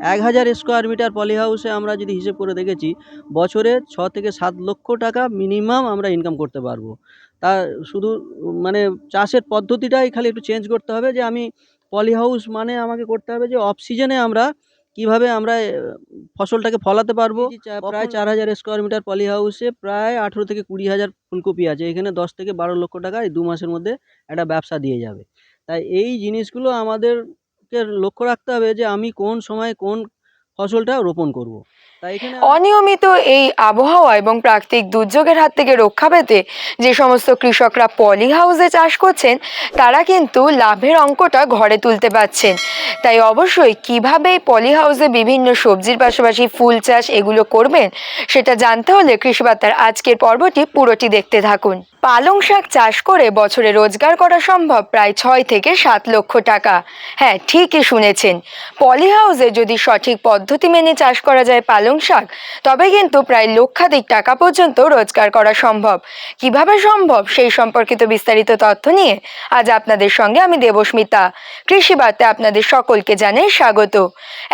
এক হাজার square metre পলি হাউসে আমরা যদি হিসেব করে দেখেছি বছরে ছ থেকে সাত লক্ষ টাকা মিনিমাম আমরা ইনকাম করতে পারব। তা শুধু মানে চাষের পদ্ধতিটাই খালি একটু চেঞ্জ করতে হবে যে আমি পলি হাউস মানে আমাকে করতে হবে যে অফ সিজনে আমরা কীভাবে আমরা ফসলটাকে ফলাতে পারব। প্রায় চার হাজার স্কোয়ার মিটার পলি হাউসে প্রায় আঠেরো থেকে কুড়ি হাজার ফুলকপি আছে। এখানে দশ থেকে বারো লক্ষ টাকা এই দু মাসের মধ্যে একটা ব্যবসা দিয়ে যাবে। তাই এই জিনিসগুলো আমাদেরকে লক্ষ্য রাখতে হবে যে আমি কোন সময় কোন ফসলটা রোপণ করব। অনিয়মিত এই আবহাওয়া এবং প্রাকৃতিক দুর্যোগের হাত থেকে রক্ষা পেতে যে সমস্ত কৃষকরা পলি হাউসে চাষ করছেন, তারা কিন্তু লাভের অঙ্কটা ঘরে তুলতে পারছেন তাই অবশ্যই কীভাবে পলি হাউসে বিভিন্ন সবজির পাশাপাশি ফুল চাষ এগুলো করবেন, সেটা জানতে হলে কৃষিবার্তার আজকের পর্বটি পুরোটি দেখতে থাকুন পালং শাক চাষ করে বছরে রোজগার করা সম্ভব প্রায় ছয় থেকে সাত লক্ষ টাকা। হ্যাঁ ঠিকই শুনেছেন। পলি হাউসে যদি সঠিক পদ্ধতি মেনে চাষ করা যায় পালং শাক, তবে কিন্তু প্রায় লক্ষাধিক টাকা পর্যন্ত রোজগার করা সম্ভব। কীভাবে সম্ভব সেই সম্পর্কিত বিস্তারিত তথ্য নিয়ে আজ আপনাদের সঙ্গে আমি দেবস্মিতা। কৃষি বার্তে আপনাদের সকলকে জানাই স্বাগত।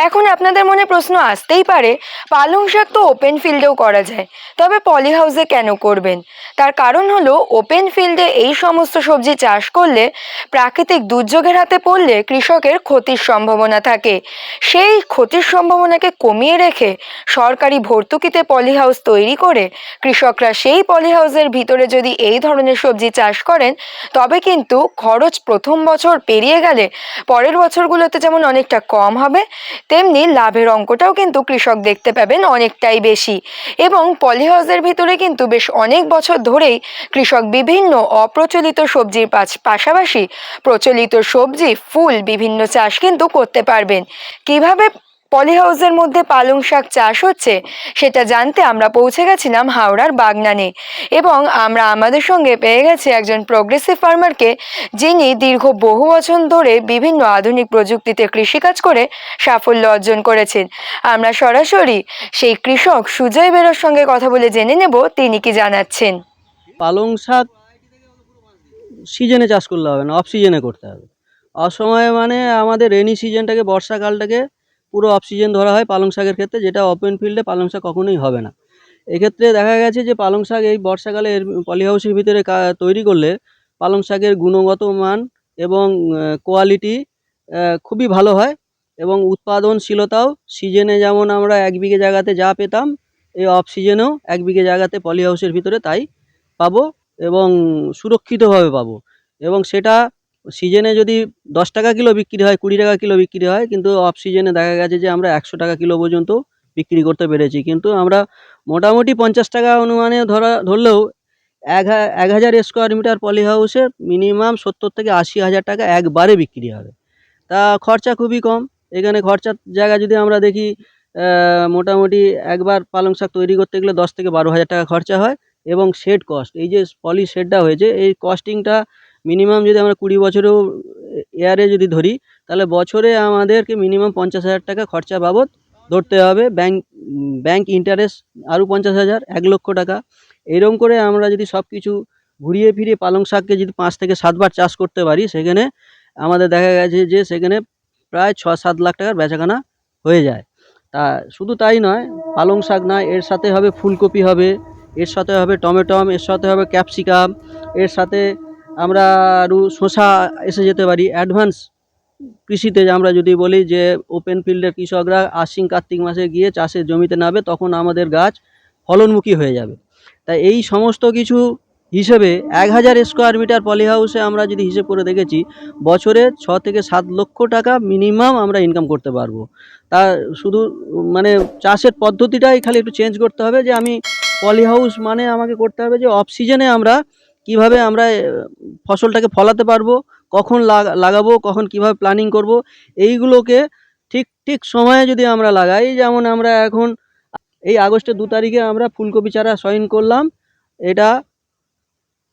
এখন আপনাদের মনে প্রশ্ন আসতেই পারে, পালং শাক তো ওপেন ফিল্ডেও করা যায়, তবে পলি হাউসে কেন করবেন? তার কারণ হলো ওপেন ফিল্ডে এই সমস্ত সবজি চাষ করলে প্রাকৃতিক দুর্যোগের হাতে পড়লে কৃষকের ক্ষতির সম্ভাবনা থাকে। সেই ক্ষতির সম্ভাবনাকে কমিয়ে রেখে সরকারি ভর্তুকিতে পলিহাউস তৈরি করে কৃষকরা সেই পলিহাউসের ভিতরে যদি এই ধরনের সবজি চাষ করেন, তবে কিন্তু খরচ প্রথম বছর পেরিয়ে গেলে পরের বছরগুলোতে যেমন অনেকটা কম হবে, তেমনি লাভের অঙ্কটাও কিন্তু কৃষক দেখতে পাবেন অনেকটাই বেশি। এবং পলিহাউসের ভিতরে কিন্তু বেশ অনেক বছর ধরেই কৃষক বিভিন্ন অপ্রচলিত সবজির পাশ- পাশাপাশি প্রচলিত সবজি, ফুল, বিভিন্ন চাষ কিন্তু করতে পারবেন। কীভাবে পলি হাউসের মধ্যে পালং শাক চাষ হচ্ছে, সেটা জানতে আমরা পৌঁছে গেছিলাম হাওড়ার বাগনানে। এবং আমরা আমাদের সঙ্গে পেয়ে গেছি একজন প্রোগ্রেসিভ ফার্মারকে যিনি দীর্ঘ বহু বছর ধরে বিভিন্ন আধুনিক প্রযুক্তিতে কৃষিকাজ করে সাফল্য অর্জন করেছেন। আমরা সরাসরি সেই কৃষক সুজয় বেরোর সঙ্গে কথা বলে জেনে নেব, তিনি কি জানাচ্ছেন। পালং শাক সিজনে চাষ করলে হবে না অফ সিজনে করতে হবে। অসময়ে মানে আমাদের রেনি সিজনটাকে বর্ষাকালটাকে পুরো অফ সিজন ধরা হয় পালং শাকের ক্ষেত্রে, যেটা ওপেন ফিল্ডে পালং শাক কখনোই হবে না। এক্ষেত্রে দেখা গেছে যে পালং শাক এই বর্ষাকালে এর পলি হাউসের ভিতরে তৈরি করলে পালং শাকের গুণগত মান এবং কোয়ালিটি খুবই ভালো হয় এবং উৎপাদনশীলতাও সিজনে যেমন আমরা এক বিঘে জায়গাতে যা পেতাম, এই অফ সিজনেও এক বিঘে জায়গাতে পলি হাউসের ভিতরে তাই পাবো এবং সুরক্ষিতভাবে পাবো। এবং সেটা সিজনে যদি দশ টাকা কিলো বিক্রি হয়, কুড়ি টাকা কিলো বিক্রি হয়, কিন্তু অফ সিজনে দেখা গেছে যে আমরা একশো টাকা কিলো পর্যন্ত বিক্রি করতে পেরেছি। কিন্তু আমরা মোটামুটি পঞ্চাশ টাকা অনুমানে ধরা, ধরলেও এক এক হাজার স্কোয়ার মিটার পলি হাউসে মিনিমাম সত্তর থেকে আশি হাজার টাকা একবারে বিক্রি হবে। তা খরচা খুবই কম। এখানে খরচার জায়গা যদি আমরা দেখি মোটামুটি একবার পালং শাক তৈরি করতে গেলে দশ থেকে বারো হাজার টাকা খরচা হয়। এবং শেড কস্ট এই যে পলি শেডটা হয়েছে এই কস্টিংটা মিনিমাম যদি আমরা কুড়ি বছরেও এয়ারে যদি ধরি তাহলে বছরে আমাদেরকে মিনিমাম পঞ্চাশ হাজার টাকা খরচা বাবদ ধরতে হবে ব্যাংক ব্যাংক ইন্টারেস্ট আরও পঞ্চাশ হাজার এক লক্ষ টাকা এরকম করে আমরা যদি সব কিছু ঘুরিয়ে ফিরিয়ে পালং শাককে যদি পাঁচ থেকে সাতবার চাষ করতে পারি সেখানে আমাদের দেখা গেছে যে সেখানে প্রায় ছ সাত লাখ টাকার বেচাকেনা হয়ে যায় তা শুধু তাই নয় পালং শাক নয় এর সাথে হবে ফুলকপি হবে এর সাথে হবে টমেটম, এর সাথে হবে ক্যাপসিকাম, এর সাথে আমরা আরও শসা এসে যেতে পারি। অ্যাডভান্স কৃষিতে আমরা যদি বলি যে ওপেন ফিল্ডের কৃষকরা আশ্বিন কার্তিক মাসে গিয়ে চাষের জমিতে নামে তখন আমাদের গাছ ফলনমুখী হয়ে যাবে। তাই এই সমস্ত কিছু হিসেবে এক হাজার স্কোয়ার মিটার পলি হাউসে আমরা যদি হিসেব করে দেখেছি, বছরে ছ থেকে সাত লক্ষ টাকা মিনিমাম আমরা ইনকাম করতে পারব। তা শুধু মানে চাষের পদ্ধতিটাই খালি একটু চেঞ্জ করতে হবে যে আমি পলি হাউস মানে আমাকে করতে হবে যে অফ সিজনে আমরা কীভাবে আমরা ফসলটাকে ফলাতে পারব, কখন লাগাবো, কখন কীভাবে প্ল্যানিং করব, এইগুলোকে ঠিক ঠিক সময়ে যদি আমরা লাগাই, যেমন আমরা এখন এই আগস্টের দু তারিখে আমরা ফুলকপি চারা সইন করলাম, এটা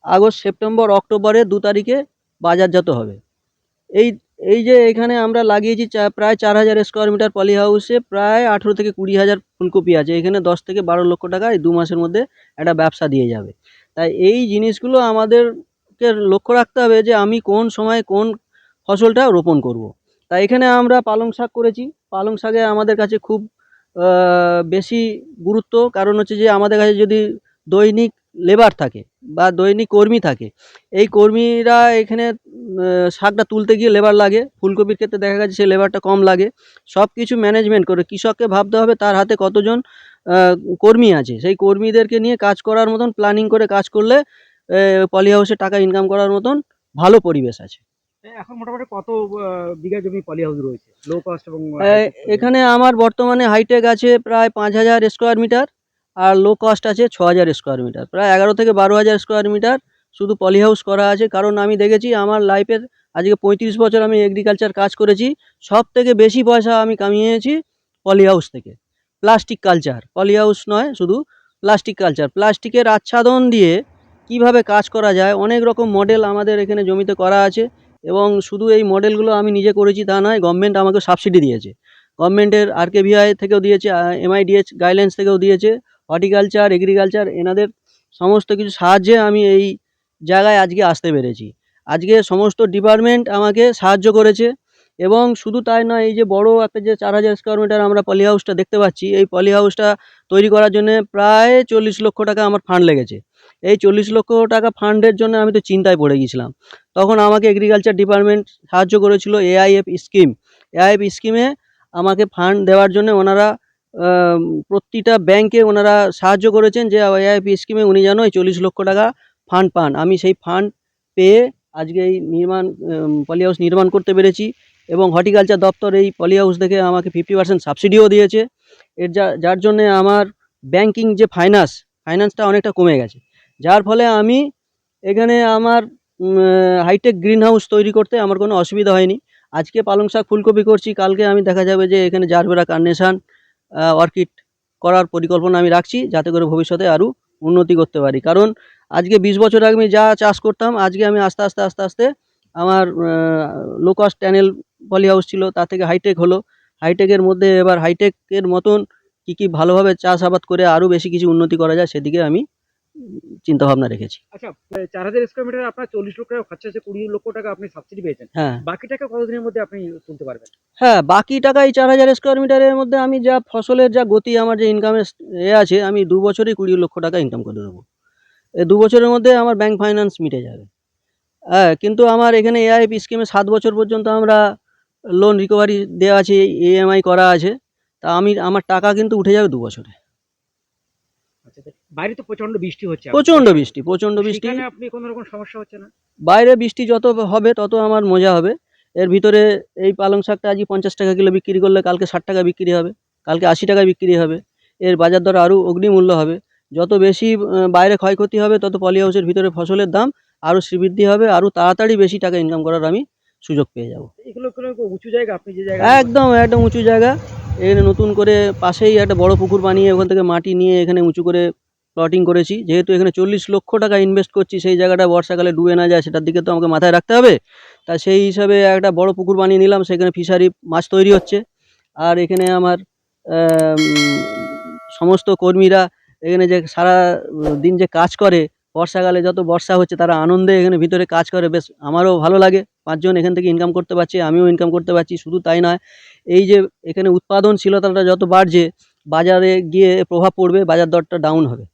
আগস্ট, সেপ্টেম্বর অক্টোবরে দু তারিখে বাজারজাত হবে। এই এই যে এখানে আমরা লাগিয়েছি চা- প্রায় চার হাজার স্কোয়ার মিটার পলি হাউসে প্রায় আঠেরো থেকে কুড়ি হাজার ফুলকপি আছে। এখানে দশ থেকে বারো লক্ষ টাকা এই দু মাসের মধ্যে একটা ব্যবসা দিয়ে যাবে। তাই এই জিনিসগুলো আমাদেরকে লক্ষ্য রাখতে হবে যে আমি কোন সময় কোন ফসলটা রোপণ করব। তাই এখানে আমরা পালং শাক করেছি। পালং শাকে আমাদের কাছে খুব বেশি গুরুত্ব। কারণ হচ্ছে যে আমাদের কাছে যদি দৈনিক লেবার থাকে বা দৈনিক কর্মী থাকে। এই কর্মীরা এখানে শাকটা তুলতে গিয়ে লেবার লাগে। ফুলকপির ক্ষেত্রে দেখা গেছে সেই লেবারটা কম লাগে। সব কিছু ম্যানেজমেন্ট করে। কৃষককে ভাবতে হবে তার হাতে কতজন কর্মী আছে। সেই কর্মীদেরকে নিয়ে কাজ করার মতন প্ল্যানিং করে কাজ করলে পলি হাউসে টাকা ইনকাম করার মতন ভালো পরিবেশ আছে। এখন মোটামুটি কত বিঘা জমি পলি হাউস রয়েছে? লো কস্ট এবং এখানে আমার বর্তমানে হাইটেক আছে প্রায় পাঁচ হাজার স্কোয়ার মিটার আর লো কস্ট আছে ছ হাজার স্কোয়ার মিটার প্রায় এগারো থেকে বারো হাজার স্কোয়ার মিটার শুধু পলি হাউস করা আছে। কারণ আমি দেখেছি আমার লাইফের আজকে পঁয়ত্রিশ বছর আমি এগ্রিকালচার কাজ করেছি সব থেকে বেশি পয়সা আমি কামিয়েছি পলি হাউস থেকে। প্লাস্টিক কালচার পলি হাউস নয়, শুধু প্লাস্টিক কালচার প্লাস্টিকের আচ্ছাদন দিয়ে কীভাবে কাজ করা যায়, অনেক রকম মডেল আমাদের এখানে জমিতে করা আছে এবং শুধু এই মডেলগুলো আমি নিজে করেছি তা নয় গভর্নমেন্ট আমাকে সাবসিডি দিয়েছে। গভর্নমেন্টের আর কে ভিআই থেকেও দিয়েছে এমআইডিএচ গাইডলাইন্স থেকেও দিয়েছে। হর্টিকালচার, এগ্রিকালচার, এনাদের সমস্ত কিছু সাহায্যে আমি এই জায়গায় আজকে আসতে পেরেছি। আজকে সমস্ত ডিপার্টমেন্ট আমাকে সাহায্য করেছে এবং শুধু তাই নয়, এই যে বড় একটা যে চার হাজার স্কোয়ার মিটার আমরা পলি হাউসটা দেখতে পাচ্ছি, এই পলি হাউসটা তৈরি করার জন্য প্রায় চল্লিশ লক্ষ টাকা আমার ফান্ড লেগেছে। এই চল্লিশ লক্ষ টাকা ফান্ডের জন্য আমি তো চিন্তায় পড়ে গিয়েছিলাম তখন আমাকে এগ্রিকালচার ডিপার্টমেন্ট সাহায্য করেছিল এআইএফ স্কিম এআইএফ স্কিমে আমাকে ফান্ড দেওয়ার জন্য ওনারা প্রতিটা ব্যাংকে ওনারা সাহায্য করেছেন যে এআইএফ স্কিমে উনি যেন এই চল্লিশ লক্ষ টাকা ফান্ড পান। আমি সেই ফান্ড পেয়ে আজকে এই নির্মাণ পলি হাউস নির্মাণ করতে পেরেছি এবং হর্টিকালচার দপ্তর এই পলি হাউস থেকে আমাকে ফিফটি পার্সেন্ট সাবসিডিও দিয়েছে। এর যা, যার জন্যে আমার ব্যাংকিং যে ফাইন্যান্স ফাইন্যান্সটা অনেকটা কমে গেছে। যার ফলে আমি এখানে আমার হাইটেক গ্রিন হাউস তৈরি করতে আমার কোনো অসুবিধা হয়নি। আজকে পালং শাক ফুলকপি করছি, কালকে আমি দেখা যাবে যে এখানে জারবেরা কার্নেশান অর্কিড করার পরিকল্পনা আমি রাখছি যাতে করে ভবিষ্যতে আরও উন্নতি করতে পারি। কারণ আজকে বিশ বছর আগে আমি যা চাষ করতাম, আজকে আমি আস্তে আস্তে আস্তে আস্তে আমার low cost tunnel poly house ছিল, তা থেকে হাইটেক হলো। হাইটেকের মধ্যে এবার হাইটেকের মতন কী কী ভালোভাবে চাষাবাদ করে আরও বেশি কিছু উন্নতি করা যায়, সেদিকে আমি চিন্তা ভাবনা রেখেছি। আচ্ছা চার হাজার স্কোয়ার মিটার আপনার চল্লিশ লক্ষ টাকা খরচা আছে কুড়ি লক্ষ টাকা আপনি সাবসিডি পেয়েছেন। হ্যাঁ। বাকি টাকা কতদিনের মধ্যে আপনি তুলতে পারবেন? হ্যাঁ বাকি টাকা এই চার হাজার স্কোয়ার মিটারের মধ্যে আমি যা ফসলের যা গতি আমার যে ইনকামের এ আছে আমি দু বছরেই কুড়ি লক্ষ টাকা ইনকাম করে দেবো। এই দু বছরের মধ্যে আমার ব্যাংক ফাইন্যান্স মিটে যাবে। হ্যাঁ কিন্তু আমার এখানে এআইএফ স্কিমে সাত বছর পর্যন্ত আমরা লোন রিকভারি দেওয়া আছে ইএমআই করা আছে। তা আমি আমার টাকা কিন্তু উঠে যাবে দু বছরে। বাইরে তো প্রচণ্ড বৃষ্টি হচ্ছে প্রচণ্ড বৃষ্টি প্রচণ্ড বৃষ্টি। আপনি কোনো রকম সমস্যা হচ্ছে না? বাইরে বৃষ্টি যত হবে তত আমার মজা হবে। এর ভিতরে এই পালং শাকটা আজকে পঞ্চাশ টাকা কিলো বিক্রি করলে কালকে ষাট টাকা বিক্রি হবে কালকে আশি টাকা বিক্রি হবে। এর বাজার দর আরও অগ্নিমূল্য হবে। যত বেশি বাইরে ক্ষয়ক্ষতি হবে তত পলি হাউসের ভিতরে ফসলের দাম আরও শ্রীবৃদ্ধি হবে আরও তাড়াতাড়ি বেশি টাকা ইনকাম করার আমি সুযোগ পেয়ে যাব। এগুলো উঁচু জায়গা? আপনি যে জায়গা একদম একদম উঁচু জায়গা। এখানে নতুন করে পাশেই একটা বড় পুকুর বানিয়ে ওখান থেকে মাটি নিয়ে এখানে উঁচু করে প্লটিং করেছি। যেহেতু এখানে চল্লিশ লক্ষ টাকা ইনভেস্ট করছি, সেই জায়গাটা বর্ষাকালে ডুবে না যায়, সেটার দিকে তো আমাকে মাথায় রাখতে হবে। তা সেই হিসাবে একটা বড় পুকুর বানিয়ে নিলাম, সেখানে ফিশারি মাছ তৈরি হচ্ছে। আর এখানে আমার সমস্ত কর্মীরা এখানে যে সারা দিন যে কাজ করে, বর্ষাকালে যত বর্ষা হচ্ছে, তারা আনন্দে এখানে ভিতরে কাজ করে। বেশ, আমারও ভালো লাগে। পাঁচজন এখান থেকে ইনকাম করতে পারছি, আমিও ইনকাম করতে পারছি, শুধু তাই নয়, এই যে এখানে উৎপাদনশীলতাটা যত বাড়ছে, বাজারে গিয়ে প্রভাব পড়বে, বাজার দরটা ডাউন হবে।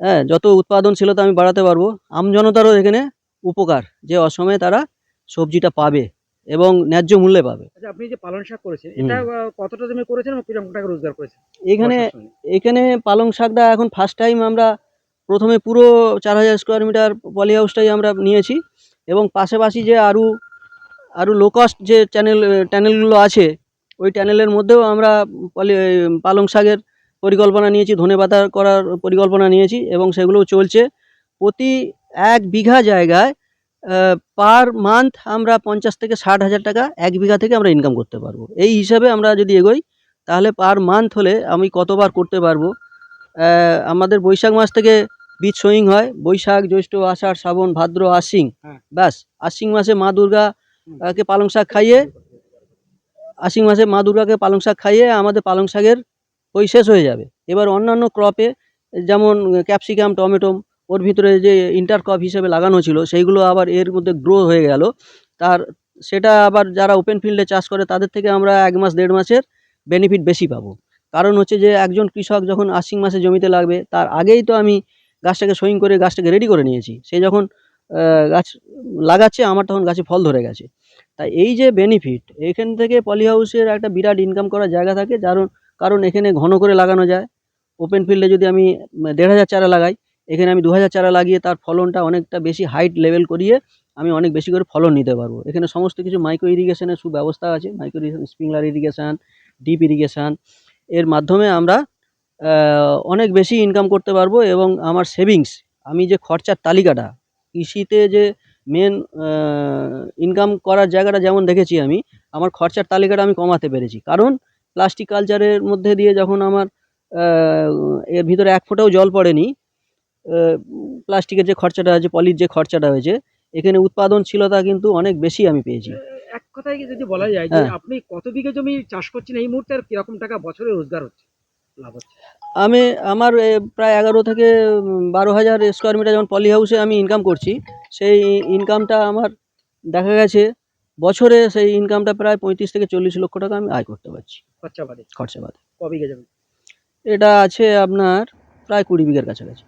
হ্যাঁ যত উৎপাদনশীলতা আমি বাড়াতে পারব। আমজনতারও এখানে উপকার যে অসময়ে তারা সবজিটা পাবে এবং ন্যায্য মূল্যে পাবে। আচ্ছা আপনি যে পালং শাক করেছেন এটা কতটা জমি করেছেন এবং কীরকম টাকা রোজগার করেছেন? এখানে এখানে পালং শাকটা এখন ফার্স্ট টাইম আমরা প্রথমে পুরো চার হাজার স্কোয়ার মিটার পলি হাউসটাই আমরা নিয়েছি এবং পাশাপাশি যে আরও আরও লো কস্ট যে চ্যানেল ট্যানেলগুলো আছে ওই ট্যানেলের মধ্যেও আমরা পলি পালং শাকের পরিকল্পনা নিয়েছি ধনে পাতা করার পরিকল্পনা নিয়েছি এবং সেগুলোও চলছে। প্রতি এক বিঘা জায়গায় পার মান্থ আমরা পঞ্চাশ থেকে ষাট হাজার টাকা এক বিঘা থেকে আমরা ইনকাম করতে পারব। এই হিসাবে আমরা যদি এগোই তাহলে পার মান্থ হলে আমি কতবার করতে পারব? আমাদের বৈশাখ মাস থেকে বীজ সোয়িং হয়। বৈশাখ জ্যৈষ্ঠ আষাঢ় শ্রাবণ ভাদ্র আশ্বিন হ্যাঁ। ব্যাস। আশ্বিন মাসে মা দুর্গা হুম। আহ, কে পালং শাক খাইয়ে আশ্বিন মাসে মা দুর্গাকে পালং শাক খাইয়ে আমাদের পালং শাকের ওই শেষ হয়ে যাবে। এবার অন্যান্য ক্রপে যেমন ক্যাপসিকাম টমেটো ওর ভিতরে যে ইন্টার ক্রপ হিসেবে লাগানো ছিল, সেইগুলো আবার এর মধ্যে গ্রো হয়ে গেল। তার সেটা আবার যারা ওপেন ফিল্ডে চাষ করে, তাদের থেকে আমরা এক মাস, দেড় মাসের বেনিফিট বেশি পাবো। কারণ হচ্ছে যে একজন কৃষক যখন আশ্বিন মাসে জমিতে লাগবে, তার আগেই তো আমি গাছটাকে সোয়িং করে গাছটাকে রেডি করে নিয়েছি। সে যখন গাছ লাগাচ্ছে, আমার তখন গাছে ফল ধরে গেছে। তাই এই যে বেনিফিট এখান থেকে পলি হাউসের একটা বিরাট ইনকাম করার জায়গা থাকে, যার কারণ এখানে ঘন করে লাগানো যায়। ওপেন ফিল্ডে যদি আমি দেড় হাজার চারা লাগাই, এখানে আমি দু হাজার চারা লাগিয়ে তার ফলনটা অনেকটা বেশি হাইট লেভেল করিয়ে আমি অনেক বেশি করে ফলন নিতে পারব। এখানে সমস্ত কিছু মাইক্রো ইরিগেশনের সুব্যবস্থা আছে micro irrigation sprinkler irrigation drip irrigation এর মাধ্যমে আমরা অনেক বেশি ইনকাম করতে পারব এবং আমার সেভিংস আমি যে খরচার তালিকাটা, কৃষিতে যে মেন ইনকাম করার জায়গাটা যেমন দেখেছি আমি, আমার খরচার তালিকাটা আমি কমাতে পেরেছি। কারণ প্লাস্টিক কালচারের মধ্যে দিয়ে যখন আমার এর ভিতরে এক ফোঁটাও জল পড়েনি প্লাস্টিকের যে খরচাটা আছে পলির যে খরচাটা হয়েছে এখানে উৎপাদনশীলতা কিন্তু অনেক বেশি আমি পেয়েছি এক কথায় যদি বলা যায় যে হ্যাঁ। আপনি কত বিঘে জমি চাষ করছেন এই মুহূর্তে আর কীরকম টাকা বছরে রোজগার হচ্ছে লাভ হচ্ছে আমি আমার প্রায় এগারো থেকে বারো হাজার স্কোয়ার মিটার যেমন পলি হাউসে আমি ইনকাম করছি সেই ইনকামটা আমার দেখা গেছে বছরে সেই ইনকামটা প্রায় পঁয়ত্রিশ থেকে চল্লিশ লক্ষ টাকা আমি আয় করতে পারছি। খরচা বাদে। খরচা বাদে। ক বিঘা জমি এটা আছে আপনার প্রায় কুড়ি বিঘের কাছাকাছি।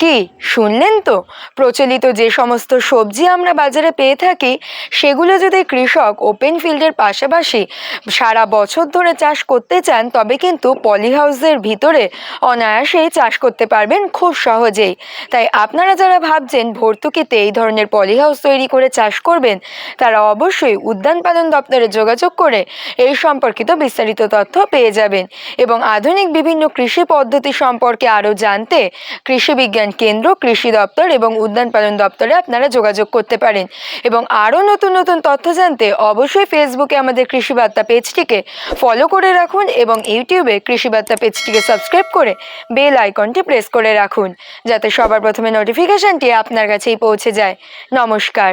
কি, শুনলেন তো? প্রচলিত যে সমস্ত সবজি আমরা বাজারে পেয়ে থাকি, সেগুলো যদি কৃষক ওপেন ফিল্ডের পাশাপাশি সারা বছর ধরে চাষ করতে চান, তবে কিন্তু পলি হাউসের ভিতরে অনায়াসেই চাষ করতে পারবেন খুব সহজেই। তাই আপনারা যারা ভাবছেন ভর্তুকিতে এই ধরনের পলি হাউস তৈরি করে চাষ করবেন, তারা অবশ্যই উদ্যান পালন দপ্তরে যোগাযোগ করে এই সম্পর্কিত বিস্তারিত তথ্য পেয়ে যাবেন। এবং আধুনিক বিভিন্ন কৃষি পদ্ধতি সম্পর্কে আরও জানতে কৃষি বিজ্ঞান কেন্দ্র, কৃষি দপ্তর এবং উদ্যান পালন দপ্তরে আপনারা যোগাযোগ করতে পারেন। এবং আরও নতুন নতুন তথ্য জানতে অবশ্যই ফেসবুকে আমাদের কৃষি বার্তা পেজটিকে ফলো করে রাখুন এবং ইউটিউবে কৃষি বার্তা পেজটিকে সাবস্ক্রাইব করে বেল আইকনটি প্রেস করে রাখুন, যাতে সবার প্রথমে নোটিফিকেশনটি আপনার কাছেই পৌঁছে যায়। নমস্কার।